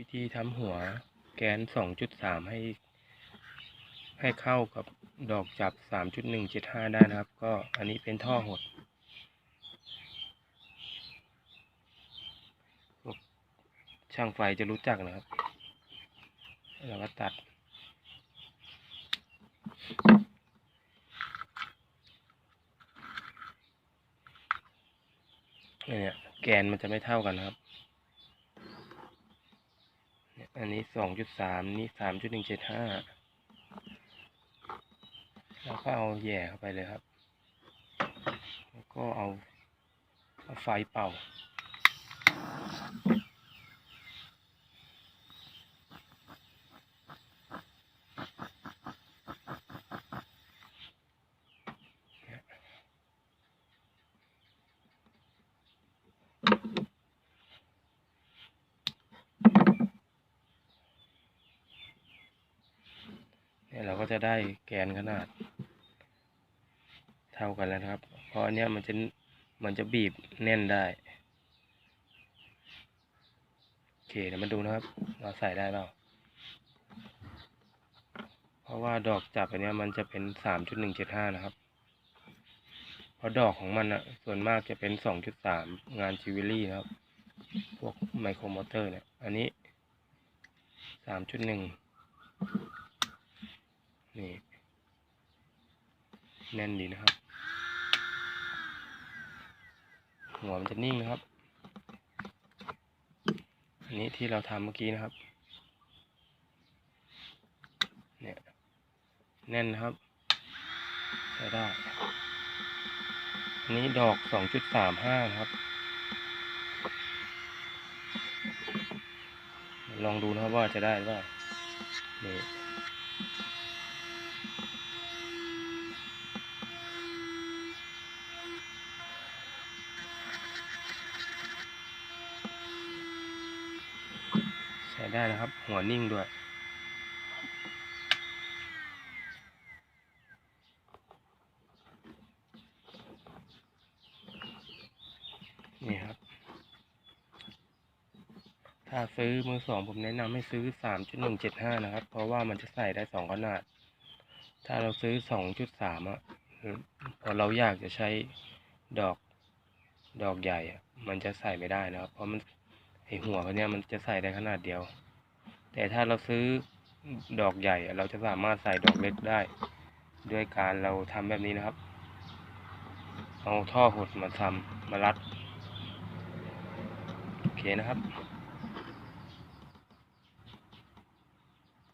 วิธีทำหัวแกนสองจุดสามให้ ให้เข้ากับดอกจับสามจุดหนึ่งเจ็ดห้าได้นะครับ ก็อันนี้เป็นท่อหด ช่างไฟจะรู้จักนะครับ แล้วก็ตัด เนี่ยแกนมันจะไม่เท่ากันนะครับ อันนี้สองจุดสามนี่สามจุดหนึ่งเจ็ดห้าแล้วก็เอาแย่เข้าไปเลยครับ แล้วก็เอาเอาไฟเป่า เนี่ยเราก็จะได้แกนขนาด เท่ากันแล้วนะครับ เพราะอันเนี้ยมันจะมันจะบีบแน่นได้ โอเคเดี๋ยวมาดูนะครับ เราใส่ได้เปล่าเพราะว่าดอกจับอันเนี้ยมันจะเป็นสามจุดหนึ่งเจ็ดห้านะครับ เพราะดอกของมันอะส่วนมากจะเป็นสองจุดสามงานจิวเวลรี่นะครับ พวกไมโครมอเตอร์เนี่ย อันนี้สามจุดหนึ่ง นี่แน่นดีนะครับ หัวมันจะนิ่งนะครับ อันนี้ที่เราทำเมื่อกี้นะครับ เนี่ยแน่นนะครับใช้ได้อันนี้ดอกสองจุดสามห้าครับ ลองดูนะครับว่าจะได้หรือเปล่านี่ ใช้ ได้นะครับ หัวนิ่งด้วย นี่ครับ ถ้าซื้อมือสองผมแนะนำให้ซื้อสามจุดหนึ่งเจ็ดห้านะครับ เพราะว่ามันจะใส่ได้สองขนาด ถ้าเราซื้อสองจุดสามอะพอเราอยากจะใช้ดอกดอกใหญ่อะมันจะใส่ไม่ได้นะครับ เพราะมัน ไอหัวเขาเนี่ยมันจะใส่ได้ขนาดเดียว แต่ถ้าเราซื้อดอกใหญ่ เราจะสามารถใส่ดอกเล็กได้ ด้วยการเราทำแบบนี้นะครับ เอาท่อหดมาทำมารัด โอเคนะครับ